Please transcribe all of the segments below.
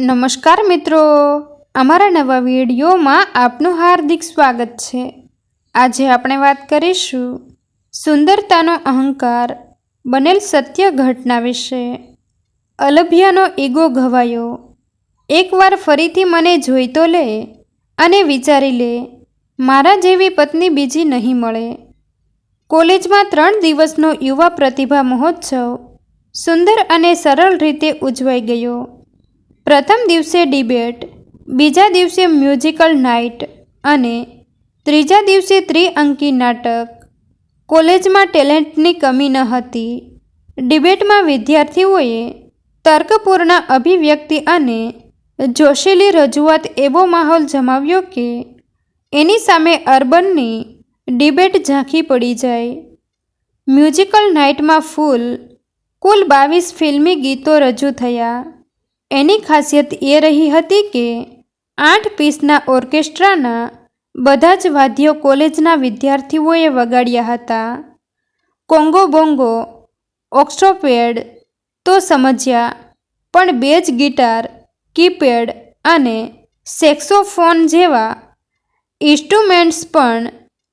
નમસ્કાર મિત્રો. અમારા નવા વિડીયોમાં આપનું હાર્દિક સ્વાગત છે. આજે આપણે વાત કરીશું સુંદરતાનો અહંકાર બનેલ સત્ય ઘટના વિશે. અલભ્યાનો ઈગો ઘવાયો. એકવાર ફરીથી મને જોઈ તો લે અને વિચારી લે, મારા જેવી પત્ની બીજી નહીં મળે. કોલેજમાં ત્રણ દિવસનો યુવા પ્રતિભા મહોત્સવ સુંદર અને સરળ રીતે ઉજવાઈ ગયો. પ્રથમ દિવસે ડિબેટ, બીજા દિવસે મ્યુઝિકલ નાઇટ અને ત્રીજા દિવસે ત્રિઅંકી નાટક. કોલેજમાં ટેલેન્ટની કમી ન હતી. ડિબેટમાં વિદ્યાર્થીઓએ તર્કપૂર્ણ અભિવ્યક્તિ અને જોશીલી રજૂઆત એવો માહોલ જમાવ્યો કે એની સામે અર્બનની ડિબેટ ઝાંખી પડી જાય. મ્યુઝિકલ નાઇટમાં ફૂલ, કુલ બાવીસ ફિલ્મી ગીતો રજૂ થયા. એની ખાસિયત એ રહી હતી કે આઠ પીસના ઓર્કેસ્ટ્રાના બધા જ વાદ્યો કોલેજના વિદ્યાર્થીઓએ વગાડ્યા હતા. કોંગો બોંગો, ઓક્સોપેડ તો સમજ્યા, પણ બે જ ગિટાર, કીપેડ અને સેક્સોફોન જેવા ઇન્સ્ટ્રુમેન્ટ્સ પણ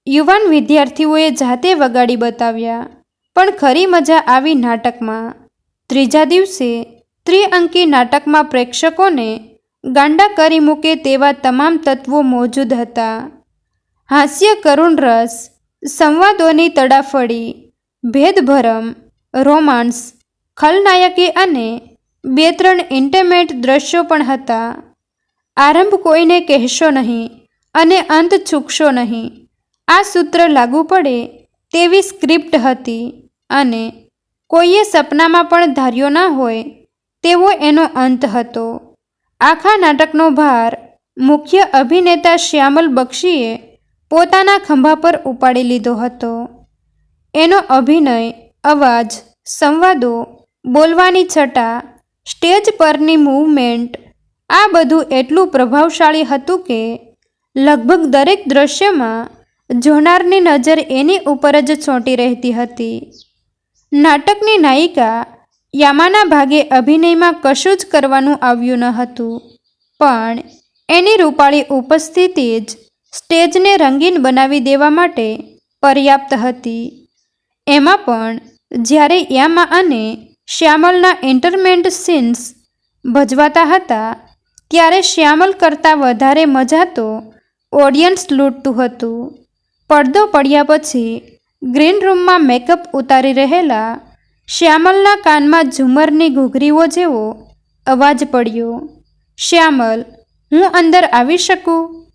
યુવાન વિદ્યાર્થીઓએ જાતે વગાડી બતાવ્યા. પણ ખરી મજા આવી નાટકમાં. ત્રીજા દિવસે ત્રિઅંકી નાટકમાં પ્રેક્ષકોને ગાંડા કરી મૂકે તેવા તમામ તત્વો મોજૂદ હતા. હાસ્ય કરુણ રસ સંવાદોની તડાફડી ભેદભરમ રોમાન્સ ખલનાયકી અને બે ત્રણ ઇન્ટેમેટ દ્રશ્યો પણ હતા. આરંભ કોઈને કહેશો નહીં અને અંત ચૂકશો નહીં. આ સૂત્ર લાગુ પડે તેવી સ્ક્રિપ્ટ હતી અને કોઈએ સપનામાં પણ ધાર્યો ના હોય તેવો એનો અંત હતો. આખા નાટકનો ભાર મુખ્ય અભિનેતા શ્યામલ બક્ષીએ પોતાના ખંભા પર ઉપાડી લીધો હતો. એનો અભિનય, અવાજ, સંવાદો, બોલવાની છટા, સ્ટેજ પરની મૂવમેન્ટ, આ બધું એટલું પ્રભાવશાળી હતું કે લગભગ દરેક દૃશ્યમાં જોનારની નજર એની ઉપર જ ચોંટી રહેતી હતી. નાટકની નાયિકા યામાના ભાગે અભિનયમાં કશું જ કરવાનું આવ્યું ન હતું. પણ એની રૂપાળી ઉપસ્થિતિ જ સ્ટેજને રંગીન બનાવી દેવા માટે પર્યાપ્ત હતી. એમાં પણ જ્યારે યામા અને શ્યામલના એન્ટરમેન્ટ સીન્સ ભજવાતા હતા, ત્યારે શ્યામલ કરતાં વધારે મજા તો ઓડિયન્સ લૂંટતું હતું. પડદો પડ્યા પછી ગ્રીન રૂમમાં મેકઅપ ઉતારી રહેલા શ્યામલના કાનમાં ઝુમરની ઘૂઘરીઓ જેવો અવાજ પડ્યો. શ્યામલ, હું અંદર આવી શકું?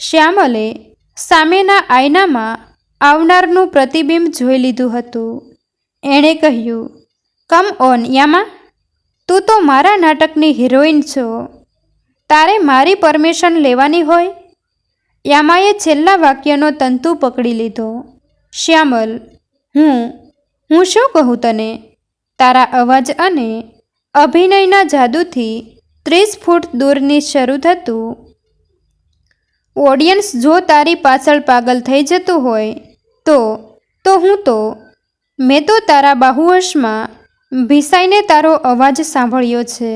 શ્યામલે સામેના આયનામાં આવનારનું પ્રતિબિંબ જોઈ લીધું હતું. એણે કહ્યું, કમ ઓન, યામા. તું તો મારા નાટકની હિરોઈન છો. તારે મારી પરમિશન લેવાની હોય? યામાએ છેલ્લા વાક્યનો તંતુ પકડી લીધો. શ્યામલ, હું હું શું કહું તને? તારા અવાજ અને અભિનયના જાદુથી ત્રીસ ફૂટ દૂરની શરૂ થતું ઓડિયન્સ જો તારી પાછળ પાગલ થઈ જતું હોય, તો તો હું તો, મેં તો તારા બાહુવશમાં ભીસાઈને તારો અવાજ સાંભળ્યો છે.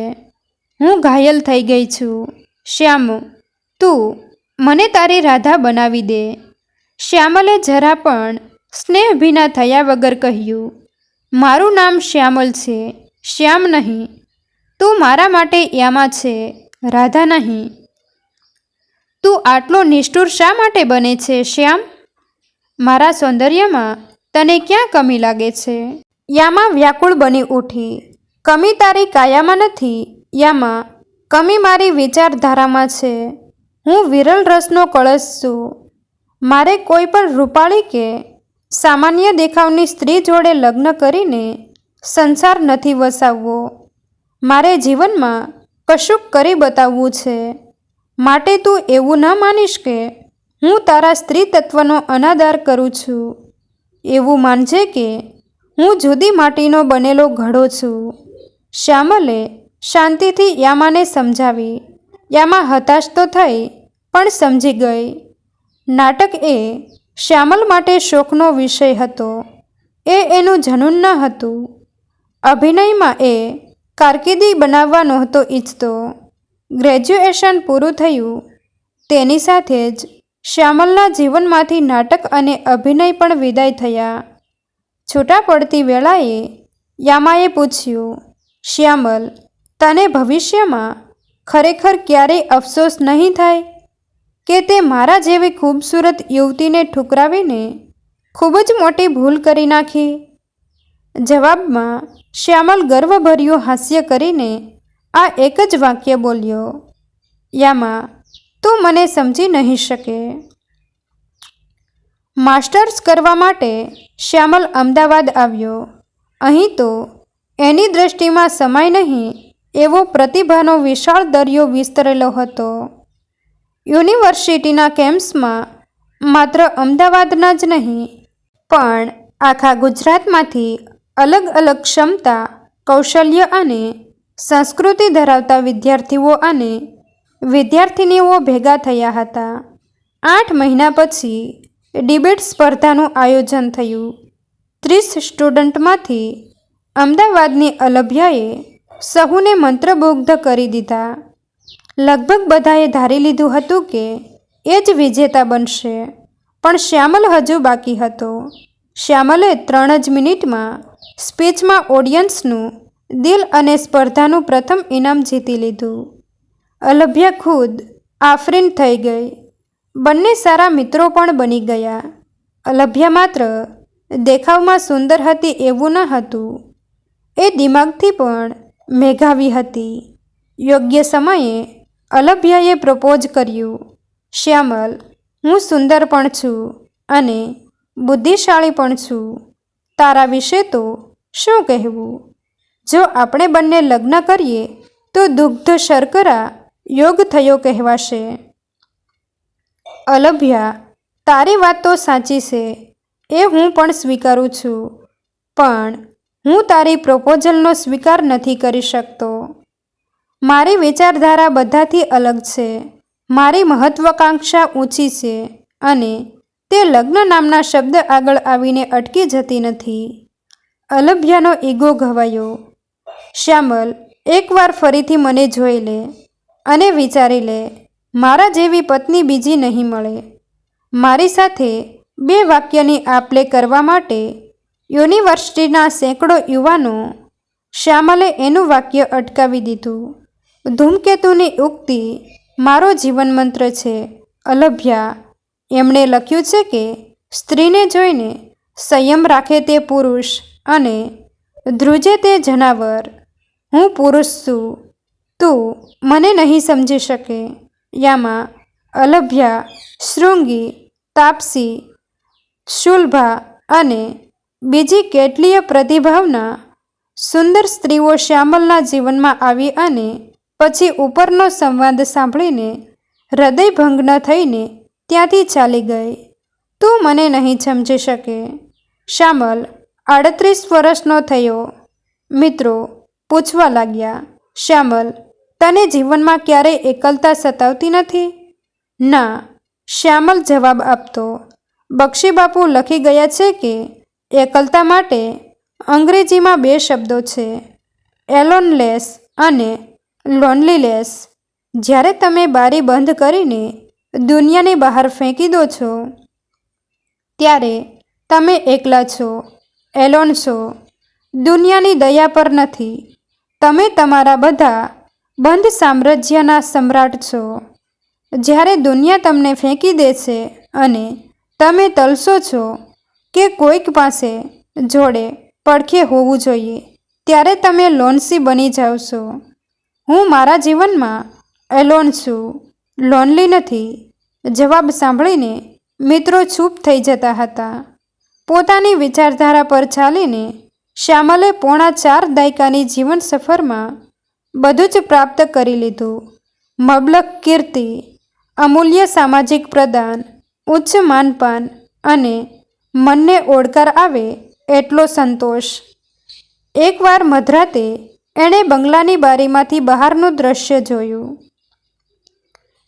હું ઘાયલ થઈ ગઈ છું. શ્યામ, તું મને તારી રાધા બનાવી દે. શ્યામલે જરા પણ સ્નેહભીના થયા વગર કહ્યું, મારું નામ શ્યામલ છે. શ્યામ નહીં. તું મારા માટે યામા છે. રાધા નહીં. તું આટલો નિષ્ઠુર શા માટે બને છે, શ્યામ? મારા સૌંદર્યમાં તને ક્યાં કમી લાગે છે? યામા વ્યાકુળ બની ઉઠી. કમી તારી કાયામાં નથી, યામા. કમી મારી વિચારધારામાં છે. હું વિરલ રસનો કળશ છું. મારે કોઈ પણ રૂપાળી કે સામાન્ય દેખાવની સ્ત્રી જોડે લગ્ન કરીને સંસાર નથી વસાવવો. મારે જીવનમાં કશુંક કરી બતાવવું છે. માટે તું એવું ન માનીશ કે હું તારા સ્ત્રી તત્વનો અનાદાર કરું છું. એવું માનજે કે હું જુદી માટીનો બનેલો ઘડો છું. શ્યામલે શાંતિથી યામાને સમજાવી. યામા હતાશ તો થઈ, પણ સમજી ગઈ. નાટક એ શ્યામલ માટે શોખનો વિષય હતો. એ એનું જનૂન ન હતું. અભિનયમાં એ કારકિર્દી બનાવવા નહોતો ઈચ્છતો. ગ્રેજ્યુએશન પૂરું થયું. તેની સાથે જ શ્યામલના જીવનમાંથી નાટક અને અભિનય પણ વિદાય થયા. છૂટા પડતી વેળાએ યામાએ પૂછ્યું, શ્યામલ, તને ભવિષ્યમાં ખરેખર ક્યારેય અફસોસ નહીં થાય? કે તે મારા જેવી ખૂબસૂરત યુવતીને ઠુકરાવીને ખૂબ જ મોટી ભૂલ કરી નાખી? જવાબમાં શ્યામલ ગર્વભર્યું હાસ્ય કરીને આ એક જ વાક્ય બોલ્યો, યામા, તું મને સમજી નહીં શકે. માસ્ટર્સ કરવા માટે શ્યામલ અમદાવાદ આવ્યો. અહીં તો એની દૃષ્ટિમાં સમય નહીં એવો પ્રતિભાનો વિશાળ દરિયો વિસ્તરેલો હતો. યુનિવર્સિટીના કેમ્પસમાં માત્ર અમદાવાદના જ નહીં, પણ આખા ગુજરાતમાંથી અલગ અલગ ક્ષમતા, કૌશલ્ય અને સંસ્કૃતિ ધરાવતા વિદ્યાર્થીઓ અને વિદ્યાર્થિનીઓ ભેગા થયા હતા. આઠ મહિના પછી ડિબેટ સ્પર્ધાનું આયોજન થયું. ત્રીસ સ્ટુડન્ટમાંથી અમદાવાદની અલભ્યાએ સહુને મંત્રમુગ્ધ કરી દીધા. લગભગ બધાએ ધારી લીધું હતું કે એ જ વિજેતા બનશે. પણ શ્યામલ હજુ બાકી હતો. શ્યામલે ત્રણ જ મિનિટમાં સ્પીચમાં ઓડિયન્સનું દિલ અને સ્પર્ધાનું પ્રથમ ઇનામ જીતી લીધું. અલભ્યા ખુદ આફરીન થઈ ગઈ. બંને સારા મિત્રો પણ બની ગયા. અલભ્યા માત્ર દેખાવમાં સુંદર હતી એવું ન હતું. એ દિમાગથી પણ મેઘાવી હતી. યોગ્ય સમયે અલભ્યાએ પ્રપોઝ કર્યું, શ્યામલ, હું સુંદર પણ છું અને બુદ્ધિશાળી પણ છું. તારા વિશે તો શું કહેવું? જો આપણે બંને લગ્ન કરીએ, તો દુગ્ધ શર્કરા યોગ થયો કહેવાશે. અલભ્યા, તારી વાત તો સાચી છે, એ હું પણ સ્વીકારું છું, પણ હું તારી પ્રપોઝલનો સ્વીકાર નથી કરી શકતો. મારી વિચારધારા બધાથી અલગ છે. મારી મહત્વાકાંક્ષા ઊંચી છે અને તે લગ્ન નામના શબ્દ આગળ આવીને અટકી જતી નથી. અલભ્યાનો ઈગો ઘવાયો. શ્યામલ, એકવાર ફરીથી મને જોઈ લે અને વિચારી લે, મારા જેવી પત્ની બીજી નહીં મળે. મારી સાથે બે વાક્યની આપલે કરવા માટે યુનિવર્સિટીના સેંકડો યુવાનો શ્યામલે એનું વાક્ય અટકાવી દીધું. ધૂમકેતુની ઉક્તિ મારો જીવન મંત્ર છે અલભ્યા. એમણે લખ્યું છે કે, સ્ત્રીને જોઈને સંયમ રાખે તે પુરુષ અને ધ્રુજે તે જનાવર. હું પુરુષ છું. તું મને નહીં સમજી શકે. યામાં અલભ્યા, શૃંગી, તાપસી, શુલ્ભા અને બીજી કેટલીય પ્રતિભાવના સુંદર સ્ત્રીઓ શ્યામલના જીવનમાં આવી અને પછી ઉપરનો સંવાદ સાંભળીને હૃદયભંગ ન થઈને ત્યાંથી ચાલી ગઈ. તું મને નહીં સમજી શકે. શ્યામલ આડત્રીસ વર્ષનો થયો. મિત્રો, પૂછવા લાગ્યા. શ્યામલ તને જીવનમાં ક્યારેય એકલતા સતાવતી નથી? ના. શ્યામલ જવાબ આપતો. બક્ષીબાપુ લખી ગયા છે કે એકલતા માટે અંગ્રેજીમાં બે શબ્દો છે. એલોનલેસ અને લોનલીલેસ જ્યારે તમે બારી બંધ કરીને દુનિયાની બહાર ફેંકી દો છો, ત્યારે તમે એકલા છો, એલોન છો. દુનિયાની દયા પર નથી. તમે તમારા બધા બંધ સામ્રાજ્યના સમ્રાટ છો. જ્યારે દુનિયા તમને ફેંકી દે છે અને તમે તલસો છો કે કોઈક પાસે જોડે પડખે હોવું જોઈએ, ત્યારે તમે લોનસી બની જાઓ છો. હું મારા જીવનમાં એલોન છું લોનલી નથી, જવાબ સાંભળીને મિત્રો ચૂપ થઈ જતા હતા. પોતાની વિચારધારા પર ચાલીને શ્યામલે પોણા ચાર દાયકાની જીવન સફરમાં બધું જ પ્રાપ્ત કરી લીધું. મબલક કીર્તિ, અમૂલ્ય સામાજિક પ્રદાન, ઉચ્ચ માનપાન અને મનને ઓળકાર આવે એટલો સંતોષ. એકવાર મધરાતે એણે બંગલાની બારીમાંથી બહારનું દ્રશ્ય જોયું.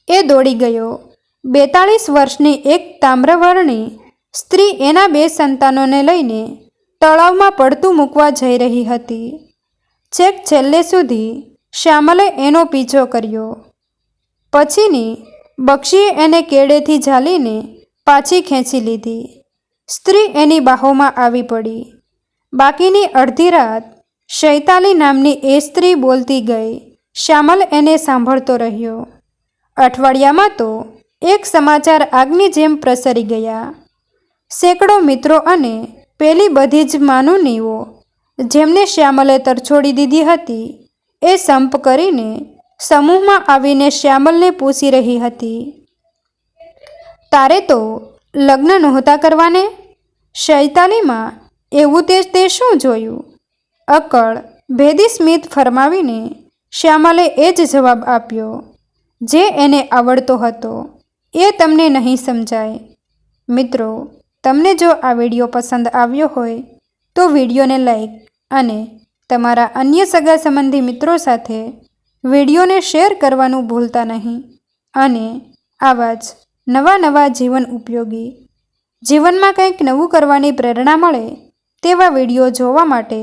એ દોડી ગયો. બેતાળીસ વર્ષની એક તામ્રવર્ણી સ્ત્રી એના બે સંતાનોને લઈને તળાવમાં પડતું મૂકવા જઈ રહી હતી. છેક છેલ્લે સુધી શ્યામલે એનો પીછો કર્યો. પછીની બક્ષીએ એને કેડેથી ઝાલીને પાછી ખેંચી લીધી. સ્ત્રી એની બાહોમાં આવી પડી. બાકીની અડધી રાત શૈતાલી નામની એ સ્ત્રી બોલતી ગઈ. શ્યામલ એને સાંભળતો રહ્યો. અઠવાડિયામાં તો એક સમાચાર આગની જેમ પ્રસરી ગયા. સેંકડો મિત્રો અને પેલી બધી જ માનુનીઓ, જેમને શ્યામલે તરછોડી દીધી હતી, એ સંપ કરીને સમૂહમાં આવીને શ્યામલને પૂછી રહી હતી. તારે તો લગ્ન નહોતા કરવાને? શૈતાલીમાં એવું તે તે શું જોયું? અકળ ભેદી સ્મિત ફરમાવીને શ્યામલે એ જ જવાબ આપ્યો, જે એને આવડતો હતો, એ તમને નહીં સમજાય. મિત્રો, તમને જો આ વીડિયો પસંદ આવ્યો હોય, તો વિડીયોને લાઈક અને તમારા અન્ય સગા સંબંધી મિત્રો સાથે વિડીયોને શેર કરવાનું ભૂલતા નહીં અને આવા જ નવા નવા જીવન ઉપયોગી, જીવનમાં કંઈક નવું કરવાની પ્રેરણા મળે તેવા વીડિયો જોવા માટે